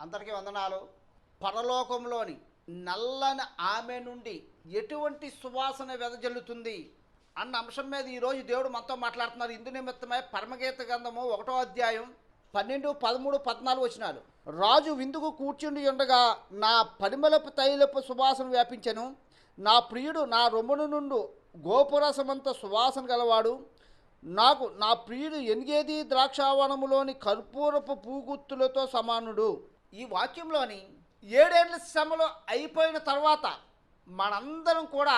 అందరికీ వందనాలు. పరలోకంలోని నల్లని ఆమె నుండి ఎటువంటి సువాసన వెదజల్లుతుంది అన్న అంశం మీద ఈరోజు దేవుడు మనతో మాట్లాడుతున్నారు. ఇందు నిమిత్తమై పరమగీత గ్రంథము ఒకటో అధ్యాయం పన్నెండు పదమూడు పద్నాలుగు వచ్చినాలు రాజు విందుకు కూర్చుండి ఉండగా నా పరిమళపు తైలపు సువాసన వ్యాపించను. నా ప్రియుడు నా రొమ్మును నుండు గోపురసమంత సువాసన గలవాడు. నాకు నా ప్రియుడు ఎనిగేది ద్రాక్షావనములోని కర్పూరపు పూగుత్తులతో సమానుడు. ఈ వాక్యంలోని ఏడేళ్ళ శ్రమలు అయిపోయిన తర్వాత మనందరం కూడా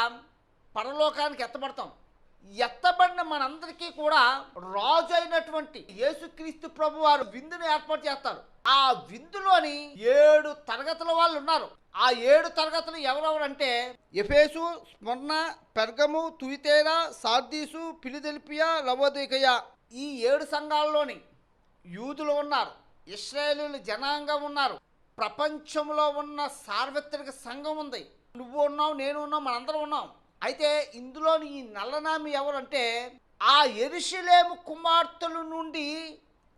పరలోకానికి ఎత్తబడతాం. ఎత్తబడిన మనందరికీ కూడా రాజు అయినటువంటి యేసుక్రీస్తు ప్రభు వారు విందును ఏర్పాటు చేస్తారు. ఆ విందులోని ఏడు తరగతుల వాళ్ళు ఉన్నారు. ఆ ఏడు తరగతులు ఎవరెవరంటే ఎఫేసు స్మరణ పెర్గము తుయితేరా సార్దీసు పిలిదెలిపియా లవోదికయ ఈ ఏడు సంఘాల్లోని యూదులు ఉన్నారు. ఇస్రాయేలీలు జనాంగం ఉన్నారు. ప్రపంచంలో ఉన్న సార్వత్రిక సంఘం ఉంది. నువ్వు ఉన్నావు నేను ఉన్నావు మనందరం ఉన్నాం. అయితే ఇందులోని ఈ నల్లనామి ఎవరంటే ఆ ఎరుషులేము కుమార్తెల నుండి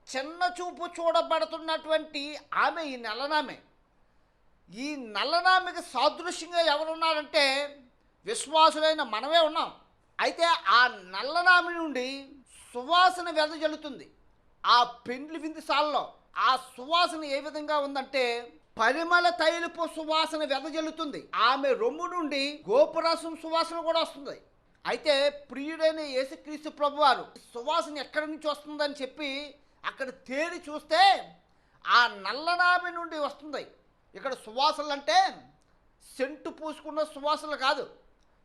చిన్న చూపు చూడబడుతున్నటువంటి ఆమె ఈ నల్లనామే. ఈ నల్లనామికి సాదృశ్యంగా ఎవరున్నారంటే విశ్వాసులైన మనమే ఉన్నాం. అయితే ఆ నల్లనామి నుండి సువాసన వెదజల్లుతుంది ఆ పెండ్లి విందుసాలలో ఆ సువాసన ఏ విధంగా ఉందంటే పరిమళ తైలపు సువాసన వెదజల్లుతుంది ఆమె రొమ్ము నుండి గోపురసం సువాసన కూడా వస్తుంది. అయితే ప్రియుడైన యేసుక్రీస్తు ప్రభువారు సువాసన ఎక్కడి నుంచి వస్తుందని చెప్పి అక్కడ తేరి చూస్తే ఆ నల్లనామి నుండి వస్తుంది. ఇక్కడ సువాసనలు అంటే సెంటు పూసుకున్న సువాసనలు కాదు.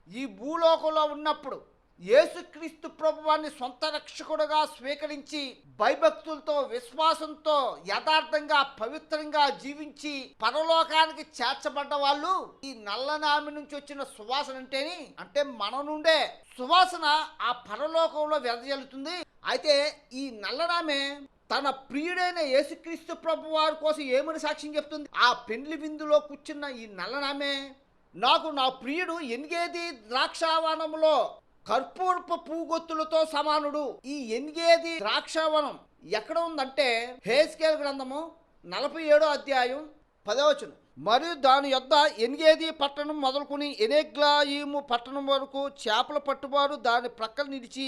ఈ భూలోకంలో ఉన్నప్పుడు యేసుక్రీస్తు ప్రభువాన్ని సొంత రక్షకుడుగా స్వీకరించి భయభక్తులతో విశ్వాసంతో యథార్థంగా పవిత్రంగా జీవించి పరలోకానికి చేర్చబడ్డ వాళ్ళు ఈ నల్లనామి నుంచి వచ్చిన సువాసన అంటేని అంటే మన నుండే సువాసన ఆ పరలోకంలో వెదజల్లుతుంది. అయితే ఈ నల్లనామె తన ప్రియుడైన యేసుక్రీస్తు ప్రభు వారి కోసం ఏమని సాక్ష్యం చెప్తుంది? ఆ పెండ్లి విందులో కూర్చున్న ఈ నల్లనామే నాకు నా ప్రియుడు ఎనిగేది ద్రాక్షావనంలో కర్పూరపు పూగొత్తులతో సమానుడు. ఈ ఎనిగేది ద్రాక్షావనం ఎక్కడ ఉందంటే హేస్కేల్ గ్రంథము నలభై ఏడో అధ్యాయం పదవచనం మరియు దాని యొద్ద ఎనిగేది పట్టణం మొదలుకొని ఎనేగ్లాయిము పట్టణం వరకు చేపల పట్టువారు దాని ప్రక్కన నిలిచి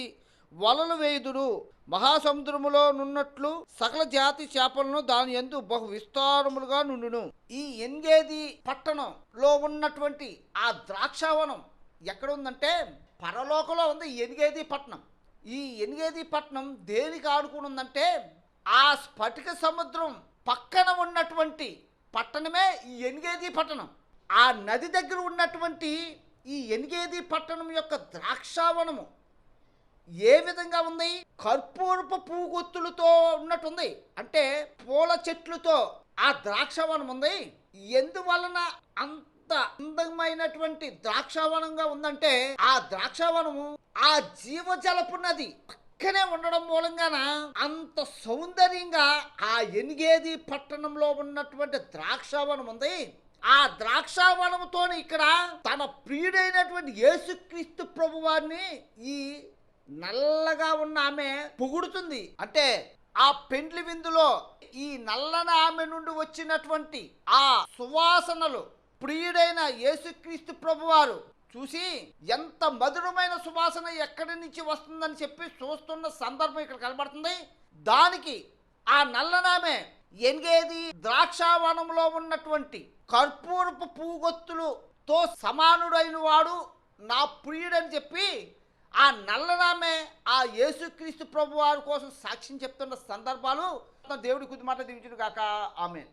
వలలు వేయుదురు. మహాసముద్రములో నున్నట్లు సకల జాతి చేపలను దాని ఎందు బహు విస్తారములుగా నుండును. ఈ ఎన్గేది పట్టణంలో ఉన్నటువంటి ఆ ద్రాక్షావనం ఎక్కడ ఉందంటే పరలోకంలో ఉంది ఎనిగేది పట్టణం ఈ ఎనిగేది పట్టణం దేనికి ఆడుకుని ఉందంటే ఆ స్ఫటిక సముద్రం పక్కన ఉన్నటువంటి పట్టణమే ఈ ఎనిగేది పట్టణం ఆ నది దగ్గర ఉన్నటువంటి ఈ ఎనిగేది పట్టణం యొక్క ద్రాక్షావనము ఏ విధంగా ఉంది? కర్పూరపు పూగొత్తులతో ఉన్నట్టుంది. అంటే పూల చెట్లతో ఆ ద్రాక్షవనం ఉంది ఎందువలన అంత అందమైనటువంటి ద్రాక్షావనంగా ఉందంటే ఆ ద్రాక్షావనము ఆ జీవజలపు నది పక్కనే ఉండడం మూలంగాన అంత సౌందర్యంగా ఆ ఎనిగేది పట్టణంలో ఉన్నటువంటి ద్రాక్షావనం ఉంది ఆ ద్రాక్షావనముతోని ఇక్కడ తన ప్రియుడైనటువంటి యేసుక్రీస్తు ప్రభువారిని ఈ నల్లగా ఉన్న ఆమె పొగుడుతుంది. అంటే ఆ పెండ్లి విందులో ఈ నల్లన ఆమె నుండి వచ్చినటువంటి ఆ సువాసనలు ప్రియుడైన యేసుక్రీస్తు ప్రభువారు చూసి ఎంత మధురమైన సువాసన ఎక్కడి నుంచి వస్తుందని చెప్పి చూస్తున్న సందర్భం ఇక్కడ కనబడుతుంది. దానికి ఆ నల్లనామె ఎనిగేది ద్రాక్షావనంలో ఉన్నటువంటి కర్పూరపు పూగొత్తులుతో సమానుడైన వాడు నా ప్రియుడని చెప్పి ఆ నల్లనామే ఆ యేసుక్రీస్తు ప్రభు వారి కోసం సాక్ష్యం చెప్తున్న సందర్భాలు. దేవుడి కుదిమాట మాట కాక ఆమె